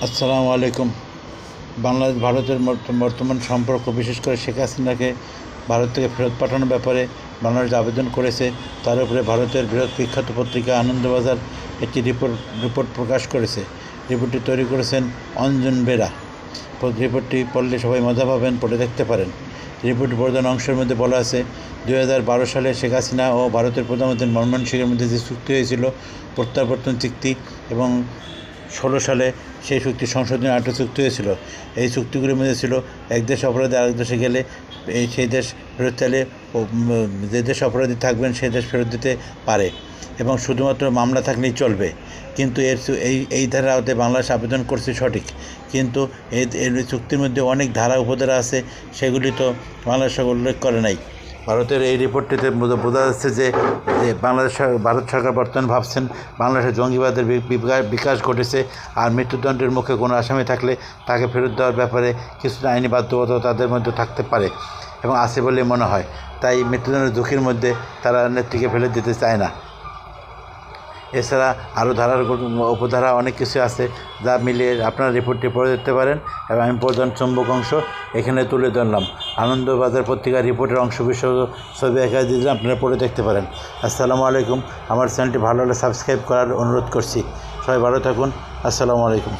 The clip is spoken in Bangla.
আসসালামু আলাইকুম। বাংলাদেশ ভারতের বর্ত- বর্তমান সম্পর্ক, বিশেষ করে শেখ হাসিনাকে ভারত থেকে ফেরত পাঠানোর ব্যাপারে বাংলাদেশ আবেদন করেছে। তার উপরে ভারতের বৃহৎ বিখ্যাত পত্রিকা আনন্দবাজার একটি রিপোর্ট রিপোর্ট প্রকাশ করেছে। রিপোর্টটি তৈরি করেছেন অঞ্জন বেরা। রিপোর্টটি পড়লে সবাই মজা পাবেন, পড়ে দেখতে পারেন। রিপোর্ট প্রধান অংশের মধ্যে বলা আছে, দুই হাজার বারো সালে শেখ হাসিনা ও ভারতের প্রধানমন্ত্রী মনমোহন সিংয়ের মধ্যে যে চুক্তি হয়েছিল, প্রত্যাবর্তন চুক্তি এবং ষোলো সালে সেই চুক্তি সংশোধনী আটটা চুক্তি হয়েছিল। এই চুক্তিগুলির মধ্যে ছিল এক দেশ অপরাধী আরেক দেশে গেলে এই সেই দেশ ফেরত চাইলে যে দেশ অপরাধী থাকবেন সেই দেশ ফেরত দিতে পারে এবং শুধুমাত্র মামলা থাকলেই চলবে। কিন্তু এর এই এই ধারাতে বাংলাদেশ আবেদন করছে সঠিক। কিন্তু এর চুক্তির মধ্যে অনেক ধারা উপধারা আছে, সেগুলি তো বাংলাদেশ উল্লেখ করে নাই। ভারতের এই রিপোর্টটিতে বোঝা যাচ্ছে যে যে বাংলাদেশ ভারত সরকার বর্তমানে ভাবছেন বাংলাদেশের জঙ্গিবাদের বিকাশ ঘটেছে আর মৃত্যুদণ্ডের মুখে কোনো আসামি থাকলে তাকে ফেরত দেওয়ার ব্যাপারে কিছুটা আইনি বাধ্যবাধকতা তাদের মধ্যে থাকতে পারে এবং আছে বলে মনে হয়। তাই মৃত্যুদণ্ডের ঝুঁকির মধ্যে তারা নেত্রীকে ফেলে দিতে চায় না। এছাড়া আরও ধারার উপধারা অনেক কিছু আছে যা মিলিয়ে আপনার রিপোর্টটি পড়ে দেখতে পারেন। এবং আমি প্রধান চম্বক অংশ এখানে তুলে ধরলাম। আনন্দবাজার পত্রিকার রিপোর্টের অংশ বিষয় ছবি একা দিয়ে আপনারা পড়ে দেখতে পারেন। আসসালামু আলাইকুম। আমার চ্যানেলটি ভালো হলে সাবস্ক্রাইব করার অনুরোধ করছি। সবাই ভালো থাকুন। আসসালামু আলাইকুম।